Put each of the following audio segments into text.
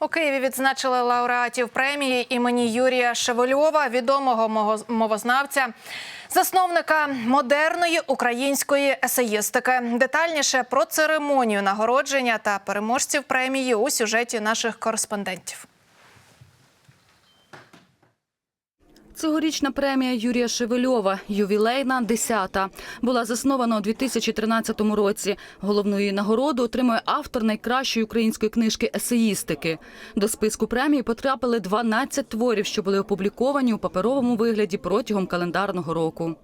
У Києві відзначили лауреатів премії імені Юрія Шевельова, відомого мого- мовознавця, засновника модерної української есеїстики. Детальніше про церемонію нагородження та переможців премії у сюжеті наших кореспондентів. Цьогорічна премія Юрія Шевельова, ювілейна 10-та, була заснована у 2013 році. Головну її нагороду отримує автор найкращої української книжки есеїстики. До списку премії потрапили 12 творів, що були опубліковані у паперовому вигляді протягом календарного року.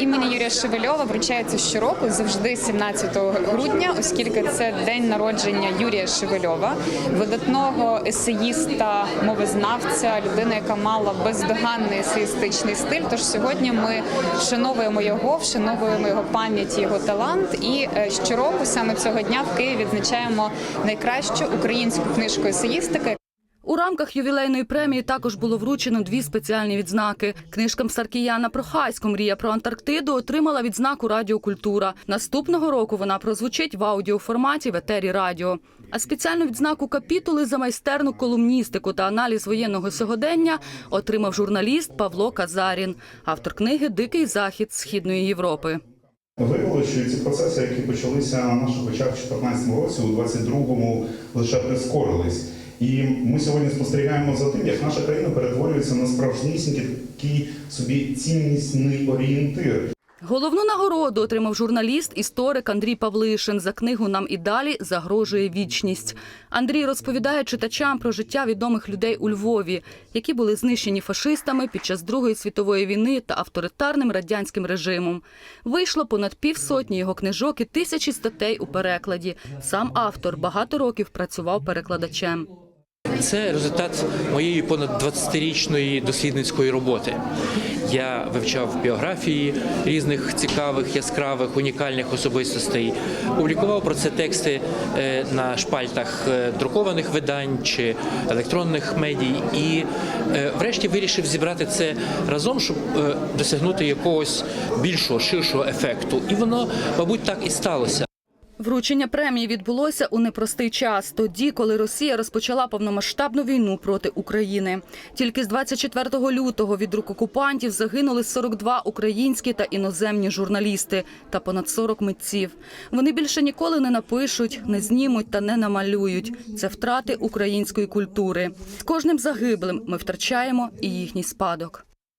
Імені Юрія Шевельова вручається щороку завжди 17 грудня, оскільки це день народження Юрія Шевельова, видатного есеїста, мовознавця, людини, яка мала бездоганний есеїстичний стиль. Тож сьогодні ми вшановуємо його, вшановуємо його пам'ять, його талант. І е, щороку саме цього дня в Києві відзначаємо найкращу українську книжку есеїстики. У рамках ювілейної премії також було вручено дві спеціальні відзнаки. Книжкам Саркіяна Прохасько «Мрія про Антарктиду отримала відзнаку Радіокультура. Наступного року вона прозвучить в аудіоформаті в етері радіо. А спеціальну відзнаку капітули за майстерну колумністику та аналіз воєнного сьогодення отримав журналіст Павло Казарін, автор книги Дикий захід Східної Європи. Виявилося, що ці процеси, які почалися на наших очах в 2014 році, у 22-му лише прискорились. І ми сьогодні спостерігаємо за тим, як наша країна перетворюється на справжнісінький такий собі ціннісний орієнтир. Головну нагороду отримав журналіст, історик Андрій Павлишин за книгу Нам і далі загрожує вічність. Андрій розповідає читачам про життя відомих людей у Львові, які були знищені фашистами під час Другої світової війни та авторитарним радянським режимом. Вийшло понад півсотні його книжок і тисячі статей у перекладі. Сам автор багато років працював перекладачем. Це результат моєї понад 20-річної дослідницької роботи. Я вивчав біографії різних цікавих, яскравих, унікальних особистостей, публікував про це тексти е, на шпальтах е, друкованих видань чи електронних медій, і е, врешті вирішив зібрати це разом, щоб досягнути якогось більшого, ширшого ефекту. І воно, мабуть, так і сталося. Вручення премії відбулося у непростий час, тоді, коли Росія розпочала повномасштабну війну проти України. Тільки з 24 лютого від рук окупантів загинули 42 українські та іноземні журналісти та понад 40 митців. Вони більше ніколи не напишуть, не знімуть та не намалюють. Це втрати української культури. З кожним загиблим ми втрачаємо і їхній спадок.